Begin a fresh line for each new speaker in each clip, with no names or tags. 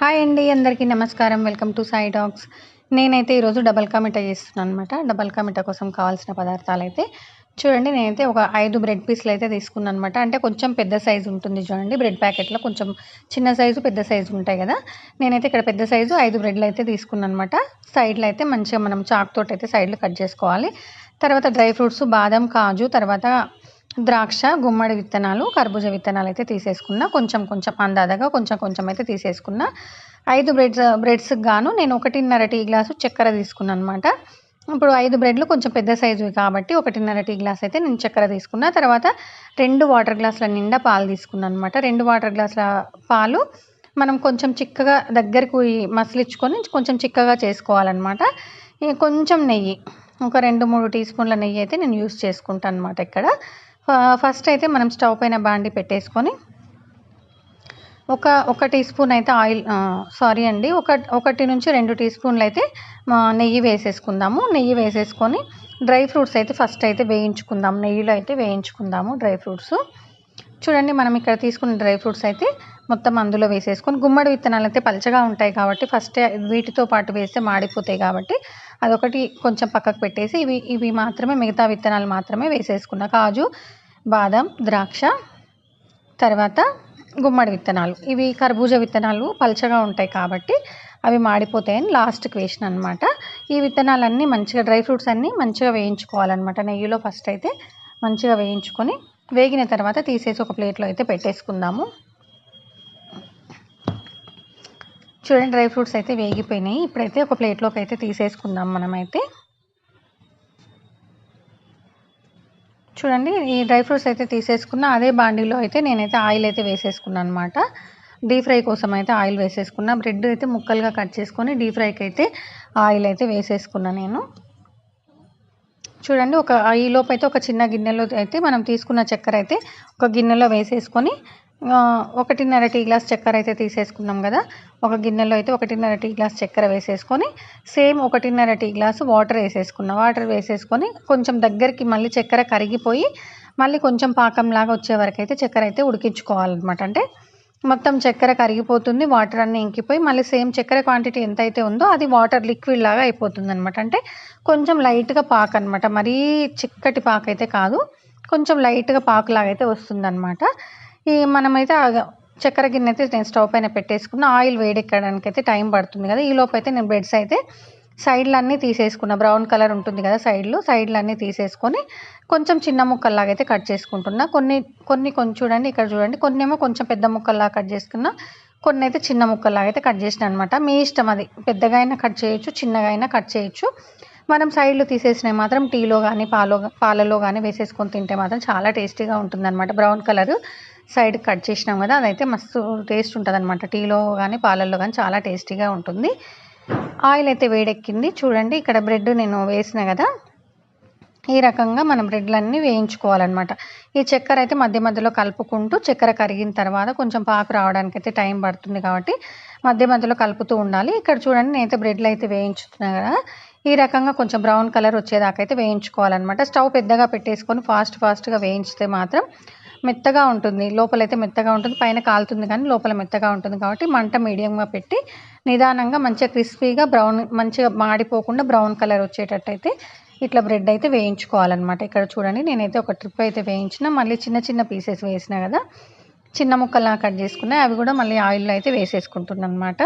Hi అండి అందరికీ నమస్కారం. వెల్కమ్ టు సాయి డాగ్స్ నేనైతే ఈరోజు డబల్ కా చేస్తున్నాను అనమాట డబల్ కా మిఠా కోసం కావాల్సిన పదార్థాలు అయితే చూడండి నేనైతే ఒక ఐదు బ్రెడ్ పీస్లు అయితే తీసుకున్నాను అనమాట అంటే కొంచెం పెద్ద సైజు ఉంటుంది చూడండి బ్రెడ్ ప్యాకెట్లో కొంచెం చిన్న సైజు పెద్ద సైజు ఉంటాయి కదా. నేనైతే ఇక్కడ పెద్ద సైజు ఐదు బ్రెడ్లు అయితే తీసుకున్నాను అనమాట సైడ్లో అయితే మంచిగా మనం చాక్ తోటి అయితే సైడ్లో కట్ చేసుకోవాలి. తర్వాత డ్రై ఫ్రూట్స్ బాదం కాజు తర్వాత ద్రాక్ష గుమ్మడి విత్తనాలు కర్బూజ విత్తనాలు అయితే తీసేసుకున్నా. కొంచెం కొంచెం అందాదగా కొంచెం కొంచెం అయితే తీసేసుకున్నా. ఐదు బ్రెడ్స్ బ్రెడ్స్కి గాను నేను ఒకటిన్నర టీ గ్లాసు చక్కెర తీసుకున్నాను అనమాట ఇప్పుడు ఐదు బ్రెడ్లు కొంచెం పెద్ద సైజు కాబట్టి ఒకటిన్నర టీ గ్లాస్ అయితే నేను చక్కెర తీసుకున్నా. తర్వాత రెండు వాటర్ గ్లాసుల నిండా పాలు తీసుకున్నాను అనమాట రెండు వాటర్ గ్లాసుల పాలు మనం కొంచెం చిక్కగా దగ్గరకు మసిలిచ్చుకొని కొంచెం చిక్కగా చేసుకోవాలన్నమాట కొంచెం నెయ్యి ఒక రెండు మూడు టీ స్పూన్ల నెయ్యి అయితే నేను యూస్ చేసుకుంటాను అనమాట ఇక్కడ. ఫస్ట్ అయితే మనం స్టవ్ పైన బాండి పెట్టేసుకొని ఒక ఒక టీ స్పూన్ అయితే ఆయిల్ సారీ అండి ఒక ఒకటి నుంచి రెండు టీ స్పూన్లు అయితే నెయ్యి వేసేసుకుందాము. నెయ్యి వేసేసుకొని డ్రై ఫ్రూట్స్ అయితే ఫస్ట్ అయితే వేయించుకుందాం. నెయ్యిలో అయితే వేయించుకుందాము డ్రై ఫ్రూట్స్. చూడండి మనం ఇక్కడ తీసుకున్న డ్రై ఫ్రూట్స్ అయితే మొత్తం అందులో వేసేసుకొని గుమ్మడి విత్తనాలు అయితే పలచగా ఉంటాయి కాబట్టి ఫస్ట్ వీటితో పాటు వేస్తే మాడిపోతాయి కాబట్టి అదొకటి కొంచెం పక్కకు పెట్టేసి ఇవి ఇవి మాత్రమే మిగతా విత్తనాలు మాత్రమే వేసేసుకున్న. కాజు బాదం ద్రాక్ష తర్వాత గుమ్మడి విత్తనాలు. ఇవి కర్బూజ విత్తనాలు పలచగా ఉంటాయి కాబట్టి అవి మాడిపోతాయని లాస్ట్కి వేసిన అనమాట ఈ విత్తనాలన్నీ మంచిగా డ్రై ఫ్రూట్స్ అన్నీ మంచిగా వేయించుకోవాలన్నమాట నెయ్యిలో ఫస్ట్ అయితే. మంచిగా వేయించుకొని వేగిన తర్వాత తీసేసి ఒక ప్లేట్లో అయితే పెట్టేసుకుందాము. చూడండి డ్రై ఫ్రూట్స్ అయితే వేగిపోయినాయి. ఇప్పుడైతే ఒక ప్లేట్లోకి అయితే తీసేసుకుందాం మనమైతే. చూడండి ఈ డ్రై ఫ్రూట్స్ అయితే తీసేసుకున్న అదే బాండీలో అయితే నేనైతే ఆయిల్ అయితే వేసేసుకున్నాను అనమాట డీప్ ఫ్రై కోసం అయితే ఆయిల్ వేసేసుకున్నా. బ్రెడ్ అయితే ముక్కలుగా కట్ చేసుకొని డీప్ ఫ్రైకి అయితే ఆయిల్ అయితే వేసేసుకున్నా నేను. చూడండి ఒక ఈలోపు అయితే ఒక చిన్న గిన్నెలో అయితే మనం తీసుకున్న చక్కెర అయితే ఒక గిన్నెలో వేసేసుకొని ఒకటిన్నర టీ గ్లాస్ చక్కెర అయితే తీసేసుకున్నాం కదా. ఒక గిన్నెలో అయితే ఒకటిన్నర టీ గ్లాస్ చక్కెర వేసేసుకొని సేమ్ ఒకటిన్నర టీ గ్లాసు వాటర్ వేసేసుకున్నాం. వాటర్ వేసేసుకొని కొంచెం దగ్గరికి మళ్ళీ చక్కెర కరిగిపోయి మళ్ళీ కొంచెం పాకంలాగా వచ్చే వరకు అయితే చక్కెర అయితే ఉడికించుకోవాలన్నమాట. అంటే మొత్తం చక్కెర కరిగిపోతుంది వాటర్ అన్నీ ఇంకిపోయి మళ్ళీ సేమ్ చక్కెర క్వాంటిటీ ఎంత అయితే ఉందో అది వాటర్ లిక్విడ్ లాగా అయిపోతుంది అనమాట అంటే కొంచెం లైట్గా పాక అనమాట మరీ చిక్కటి పాక అయితే కాదు కొంచెం లైట్గా పాకులాగా అయితే వస్తుందన్నమాట. ఈ మనమైతే చక్కెర గిన్నె అయితే నేను స్టవ్ పైన పెట్టేసుకున్న. ఆయిల్ వేడెక్కడానికి అయితే టైం పడుతుంది కదా. ఈ లోపు అయితే నేను బ్రెడ్స్ అయితే సైడ్లు అన్నీ తీసేసుకున్న. బ్రౌన్ కలర్ ఉంటుంది కదా సైడ్లు. సైడ్లు అన్నీ తీసేసుకొని కొంచెం చిన్న ముక్కల్లాగా అయితే కట్ చేసుకుంటున్నా. కొన్ని కొన్ని కొంచెం చూడండి ఇక్కడ చూడండి. కొన్ని ఏమో కొంచెం పెద్ద ముక్కల్లాగా కట్ చేసుకున్నా. కొన్ని అయితే చిన్న ముక్కల్లాగా అయితే కట్ చేసిన అనమాట మీ ఇష్టం అది. పెద్దగా అయినా కట్ చేయొచ్చు చిన్నగా అయినా కట్ చేయొచ్చు. మనం సైడ్లు తీసేసినవి మాత్రం టీలో కానీ పాలో పాలలో కానీ వేసేసుకొని తింటే మాత్రం చాలా టేస్టీగా ఉంటుందన్నమాట. Brown colour. సైడ్ కట్ చేసినాం కదా అదైతే మస్తు టేస్ట్ ఉంటుంది అనమాట టీలో కానీ పాలల్లో కానీ చాలా టేస్టీగా ఉంటుంది. ఆయిల్ అయితే వేడెక్కింది. చూడండి ఇక్కడ బ్రెడ్ నేను వేసిన కదా. ఈ రకంగా మనం బ్రెడ్లన్నీ వేయించుకోవాలన్నమాట. ఈ చక్కెర అయితే మధ్య మధ్యలో కలుపుకుంటూ చక్కెర కరిగిన తర్వాత కొంచెం పాకు రావడానికి అయితే టైం పడుతుంది కాబట్టి మధ్య మధ్యలో కలుపుతూ ఉండాలి. ఇక్కడ చూడండి నేనైతే బ్రెడ్లు అయితే వేయించుతున్నా కదా. ఈ రకంగా కొంచెం బ్రౌన్ కలర్ వచ్చేదాకా అయితే వేయించుకోవాలన్నమాట. స్టవ్ పెద్దగా పెట్టేసుకొని ఫాస్ట్ ఫాస్ట్గా వేయించితే మాత్రం మెత్తగా ఉంటుంది. లోపలైతే మెత్తగా ఉంటుంది. పైన కాలుతుంది కానీ లోపల మెత్తగా ఉంటుంది కాబట్టి మంట మీడియంగా పెట్టి నిదానంగా మంచిగా క్రిస్పీగా బ్రౌన్ మంచిగా మాడిపోకుండా బ్రౌన్ కలర్ వచ్చేటట్టయితే ఇట్లా బ్రెడ్ అయితే వేయించుకోవాలన్నమాట. ఇక్కడ చూడండి నేనైతే ఒక ట్రిప్ అయితే వేయించిన. మళ్ళీ చిన్న చిన్న పీసెస్ వేసిన కదా చిన్న ముక్కలా కట్ చేసుకున్నాయి అవి కూడా మళ్ళీ ఆయిల్లో అయితే వేసేసుకుంటున్నాను అనమాట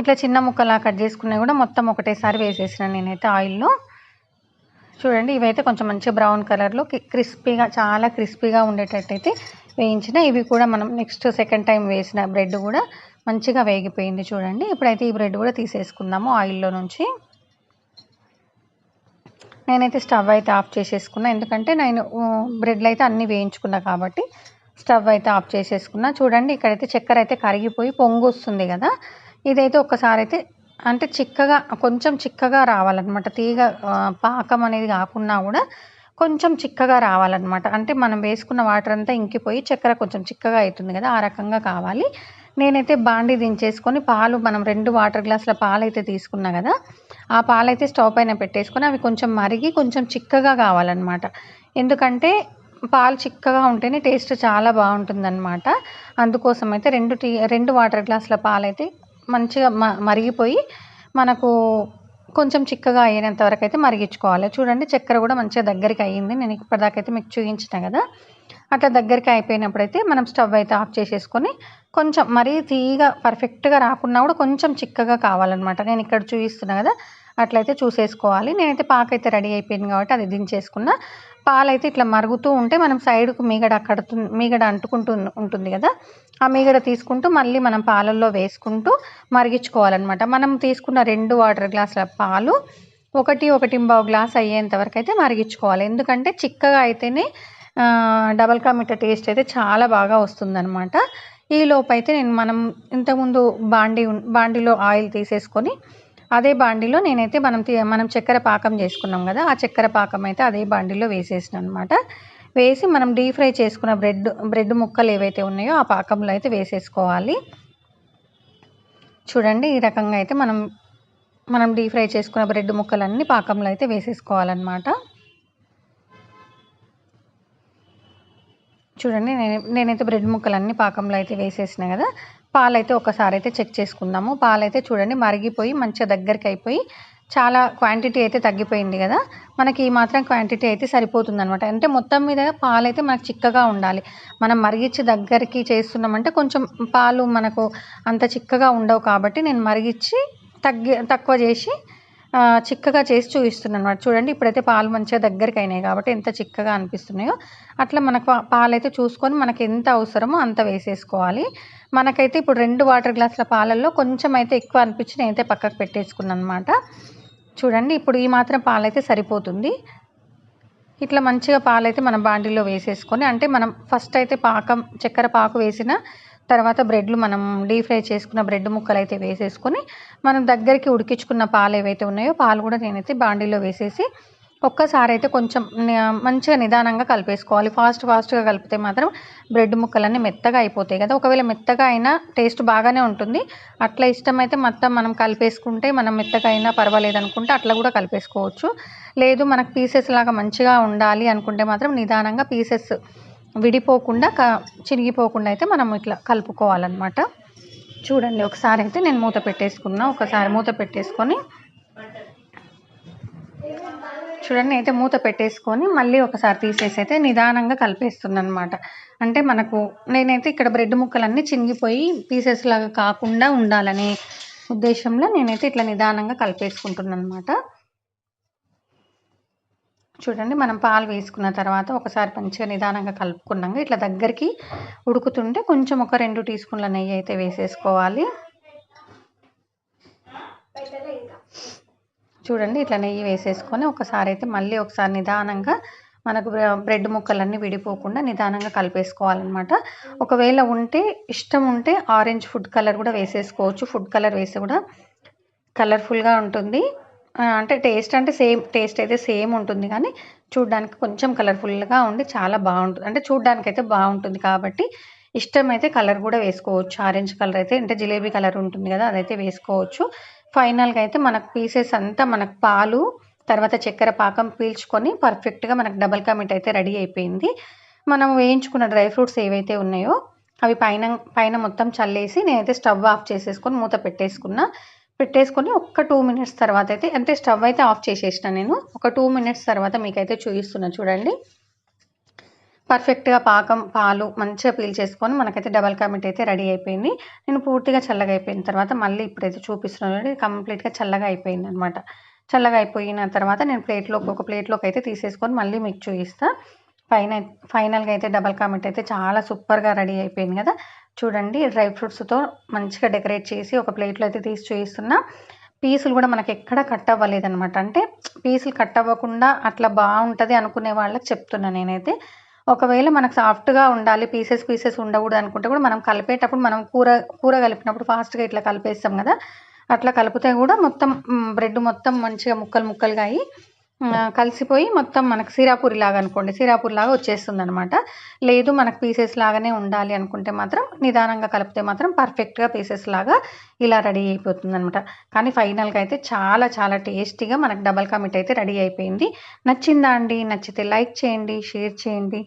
ఇట్లా చిన్న ముక్కలా కట్ చేసుకున్నవి కూడా మొత్తం ఒకటేసారి వేసేసిన నేనైతే ఆయిల్లో. చూడండి ఇవైతే కొంచెం మంచి బ్రౌన్ కలర్లో క్రిస్పీగా చాలా క్రిస్పీగా ఉండేటట్టయితే వేయించిన. ఇవి కూడా మనం నెక్స్ట్ సెకండ్ టైం వేసిన బ్రెడ్ కూడా మంచిగా వేగిపోయింది చూడండి. ఇప్పుడైతే ఈ బ్రెడ్ కూడా తీసేసుకుందాము ఆయిల్లో నుంచి. నేనైతే స్టవ్ అయితే ఆఫ్ చేసేసుకున్నా. ఎందుకంటే నేను బ్రెడ్లు అయితే అన్నీ వేయించుకున్నా కాబట్టి స్టవ్ అయితే ఆఫ్ చేసేసుకున్నా. చూడండి ఇక్కడైతే చక్కెర అయితే కరిగిపోయి పొంగు వస్తుంది కదా. ఇదైతే ఒక్కసారి అయితే అంటే చిక్కగా కొంచెం చిక్కగా రావాలన్నమాట. తీగ పాకం అనేది కాకున్నా కూడా కొంచెం చిక్కగా రావాలన్నమాట. అంటే మనం వేసుకున్న వాటర్ అంతా ఇంకిపోయి చక్కెర కొంచెం చిక్కగా అవుతుంది కదా ఆ రకంగా కావాలి. నేనైతే బాండి దించేసుకొని పాలు మనం రెండు వాటర్ గ్లాసుల పాలు అయితే తీసుకున్నా కదా ఆ పాలైతే స్టవ్ పైన పెట్టేసుకొని అవి కొంచెం మరిగి కొంచెం చిక్కగా కావాలన్నమాట. ఎందుకంటే పాలు చిక్కగా ఉంటేనే టేస్ట్ చాలా బాగుంటుందన్నమాట. అందుకోసం అయితే రెండు టీ రెండు వాటర్ గ్లాసుల పాలైతే మంచిగా మ మరిగిపోయి మనకు కొంచెం చిక్కగా అయ్యేంత వరకు అయితే మరిగించుకోవాలి. చూడండి చక్కెర కూడా మంచిగా దగ్గరికి అయ్యింది. నేను ఇప్పటిదాకైతే మీకు చూపించిన కదా. అట్లా దగ్గరికి అయిపోయినప్పుడు అయితే మనం స్టవ్ అయితే ఆఫ్ చేసేసుకొని కొంచెం మరీ తీగ పర్ఫెక్ట్గా రాకున్నా కూడా కొంచెం చిక్కగా కావాలన్నమాట. నేను ఇక్కడ చూపిస్తున్నా కదా అట్లయితే చూసేసుకోవాలి. నేనైతే పాక అయితే రెడీ అయిపోయింది కాబట్టి అది దించేసుకున్న. పాలైతే ఇట్లా మరుగుతూ ఉంటే మనం సైడ్కు మీగడ కడుతు మీగడ అంటుకుంటూ ఉంటుంది కదా. ఆ మీగడ తీసుకుంటూ మళ్ళీ మనం పాలల్లో వేసుకుంటూ మరిగించుకోవాలన్నమాట. మనం తీసుకున్న రెండు వాటర్ గ్లాసుల పాలు ఒకటి ఒకటి బావు గ్లాస్ అయ్యేంత వరకు అయితే మరిగించుకోవాలి. ఎందుకంటే చిక్కగా అయితేనే డబల్ కమిట టేస్ట్ అయితే చాలా బాగా వస్తుందన్నమాట. ఈ లోపు అయితే నేను మనం ఇంతకుముందు బాండీ బాండీలో ఆయిల్ తీసేసుకొని అదే బాండీలో నేనైతే మనం మనం చక్కెర పాకం చేసుకున్నాం కదా ఆ చక్కెర పాకం అయితే అదే బాండీలో వేసేసిన అనమాట వేసి మనం డీప్ ఫ్రై చేసుకున్న బ్రెడ్ బ్రెడ్ ముక్కలు ఏవైతే ఉన్నాయో ఆ పాకంలో అయితే వేసేసుకోవాలి. చూడండి ఈ రకంగా అయితే మనం మనం డీప్ ఫ్రై చేసుకున్న బ్రెడ్ ముక్కలన్నీ పాకంలో అయితే వేసేసుకోవాలన్నమాట. చూడండి నేను నేనైతే బ్రెడ్ ముక్కలన్నీ పాకంలో అయితే వేసేసిన కదా. పాలైతే ఒకసారి అయితే చెక్ చేసుకుందాము. పాలైతే చూడండి మరిగిపోయి మంచిగా దగ్గరికి అయిపోయి చాలా క్వాంటిటీ అయితే తగ్గిపోయింది కదా. మనకి ఈ మాత్రం క్వాంటిటీ అయితే సరిపోతుంది అనమాట అంటే మొత్తం మీద పాలు అయితే మనకు చిక్కగా ఉండాలి. మనం మరిగించి దగ్గరికి చేస్తున్నామంటే కొంచెం పాలు మనకు అంత చిక్కగా ఉండవు కాబట్టి నేను మరిగించి తగ్గి తక్కువ చేసి చిక్కగా చేసి చూపిస్తున్నాను అనమాట చూడండి ఇప్పుడైతే పాలు మంచిగా దగ్గరికి అయినాయి కాబట్టి ఎంత చిక్కగా అనిపిస్తున్నాయో. అట్లా మనకు పాలు అయితే చూసుకొని మనకి ఎంత అవసరమో అంత వేసేసుకోవాలి. మనకైతే ఇప్పుడు రెండు వాటర్ గ్లాసుల పాలల్లో కొంచెం అయితే ఎక్కువ అనిపించి నేనైతే పక్కకు పెట్టేసుకున్నాను అనమాట చూడండి ఇప్పుడు ఈ మాత్రం పాలైతే సరిపోతుంది. ఇట్లా మంచిగా పాలైతే మనం బాండీలో వేసేసుకొని అంటే మనం ఫస్ట్ అయితే పాకం చక్కెర పాకు వేసిన తర్వాత బ్రెడ్లు మనం డీప్ ఫ్రై చేసుకున్న బ్రెడ్ ముక్కలు అయితే వేసేసుకొని మనం దగ్గరికి ఉడికించుకున్న పాలు ఏవైతే ఉన్నాయో పాలు కూడా నేనైతే బాండీలో వేసేసి ఒక్కసారి అయితే కొంచెం మంచిగా నిదానంగా కలిపేసుకోవాలి. ఫాస్ట్ ఫాస్ట్గా కలిపితే మాత్రం బ్రెడ్ ముక్కలన్నీ మెత్తగా అయిపోతాయి కదా. ఒకవేళ మెత్తగా అయినా టేస్ట్ బాగానే ఉంటుంది. అట్లా ఇష్టమైతే మొత్తం మనం కలిపేసుకుంటే మనం మెత్తగా అయినా పర్వాలేదు అనుకుంటే అట్లా కూడా కలిపేసుకోవచ్చు. లేదు మనకు పీసెస్ లాగా మంచిగా ఉండాలి అనుకుంటే మాత్రం నిదానంగా పీసెస్ విడిపోకుండా క చిరిగిపోకుండా అయితే మనం ఇట్లా కలుపుకోవాలన్నమాట. చూడండి ఒకసారి అయితే నేను మూత పెట్టేసుకున్నా. ఒకసారి మూత పెట్టేసుకొని చూడండి అయితే మూత పెట్టేసుకొని మళ్ళీ ఒకసారి తీసేసి అయితే నిదానంగా కలిపేస్తున్నాను అనమాట అంటే మనకు నేనైతే ఇక్కడ బ్రెడ్ ముక్కలన్నీ చింగిపోయి పీసెస్ లాగా కాకుండా ఉండాలనే ఉద్దేశంలో నేనైతే ఇట్లా నిదానంగా కలిపేసుకుంటున్నాను అనమాట చూడండి మనం పాలు వేసుకున్న తర్వాత ఒకసారి మంచిగా నిదానంగా కలుపుకున్నాక ఇట్లా దగ్గరికి ఉడుకుతుంటే కొంచెం ఒక రెండు టీ స్పూన్ల నెయ్యి అయితే వేసేసుకోవాలి. చూడండి ఇట్లా నెయ్యి వేసేసుకొని ఒకసారి అయితే మళ్ళీ ఒకసారి నిదానంగా మనకు బ్రెడ్ ముక్కలన్నీ విడిపోకుండా నిదానంగా కలిపేసుకోవాలన్నమాట. ఒకవేళ ఉంటే ఇష్టం ఉంటే ఆరెంజ్ ఫుడ్ కలర్ కూడా వేసేసుకోవచ్చు. ఫుడ్ కలర్ వేసి కూడా కలర్ఫుల్గా ఉంటుంది. అంటే టేస్ట్ అంటే సేమ్ టేస్ట్ అయితే సేమ్ ఉంటుంది కానీ చూడ్డానికి కొంచెం కలర్ఫుల్గా ఉండి చాలా బాగుంటుంది. అంటే చూడ్డానికి అయితే బాగుంటుంది కాబట్టి ఇష్టమైతే కలర్ కూడా వేసుకోవచ్చు. ఆరెంజ్ కలర్ అయితే అంటే జిలేబీ కలర్ ఉంటుంది కదా అదైతే వేసుకోవచ్చు. ఫైనల్గా అయితే మనకు పీసెస్ అంతా మనకు పాలు తర్వాత చక్కెర పాకం పీల్చుకొని పర్ఫెక్ట్గా మనకు డబల్ కమిట్ అయితే రెడీ అయిపోయింది. మనం వేయించుకున్న డ్రై ఫ్రూట్స్ ఏవైతే ఉన్నాయో అవి పైన పైన మొత్తం చల్లేసి నేనైతే స్టవ్ ఆఫ్ చేసేసుకొని మూత పెట్టేసుకున్నా. పెట్టేసుకొని ఒక్క టూ మినిట్స్ తర్వాత అయితే అంటే స్టవ్ అయితే ఆఫ్ చేసేసిన నేను. ఒక టూ మినిట్స్ తర్వాత మీకైతే చూపిస్తున్నా చూడండి. పర్ఫెక్ట్గా పాకం పాలు మంచిగా పీల్ చేసుకొని మనకైతే డబల్ కామెంట్ అయితే రెడీ అయిపోయింది. నేను పూర్తిగా చల్లగా అయిపోయిన తర్వాత మళ్ళీ ఇప్పుడైతే చూపిస్తున్నాను కంప్లీట్గా చల్లగా అయిపోయింది అనమాట చల్లగా అయిపోయిన తర్వాత నేను ప్లేట్లోకి ఒక ప్లేట్లోకి అయితే తీసేసుకొని మళ్ళీ మీకు చూపిస్తాను పైన ఫైనల్గా అయితే డబల్ కామెంట్ అయితే చాలా సూపర్గా రెడీ అయిపోయింది కదా. చూడండి డ్రై ఫ్రూట్స్తో మంచిగా డెకరేట్ చేసి ఒక ప్లేట్లో అయితే తీసి చూపిస్తున్నా. పీసులు కూడా మనకి ఎక్కడ కట్ అవ్వలేదనమాట. అంటే పీసులు కట్ అవ్వకుండా అట్లా బాగుంటుంది అనుకునే వాళ్ళకి చెప్తున్నా నేనైతే. ఒకవేళ మనకు సాఫ్ట్గా ఉండాలి పీసెస్ పీసెస్ ఉండకూడదు అనుకుంటే కూడా మనం కలిపేటప్పుడు మనం కూర కూర కలిపినప్పుడు ఫాస్ట్గా ఇట్లా కలిపేస్తాం కదా. అట్లా కలిపితే కూడా మొత్తం బ్రెడ్ మొత్తం మంచిగా ముక్కలు ముక్కలుగా అయ్యి కలిసిపోయి మొత్తం మనకు సిరాపూరి లాగా అనుకోండి. సిరాపూరి లాగా వచ్చేస్తుంది అనమాట లేదు మనకు పీసెస్ లాగానే ఉండాలి అనుకుంటే మాత్రం నిదానంగా కలిపితే మాత్రం పర్ఫెక్ట్గా పీసెస్ లాగా ఇలా రెడీ అయిపోతుంది అనమాట కానీ ఫైనల్గా అయితే చాలా చాలా టేస్టీగా మనకు డబల్ కమిట్ అయితే రెడీ అయిపోయింది. నచ్చిందా అండి? నచ్చితే లైక్ చేయండి షేర్ చేయండి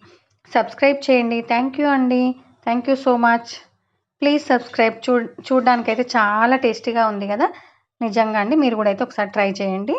సబ్స్క్రైబ్ చేయండి. థ్యాంక్ యూ అండి. Thank you so much please subscribe చూ చూడడానికైతే చాలా టేస్టీగా ఉంది కదా. నిజంగా అండి మీరు కూడా అయితే ఒకసారి ట్రై చేయండి.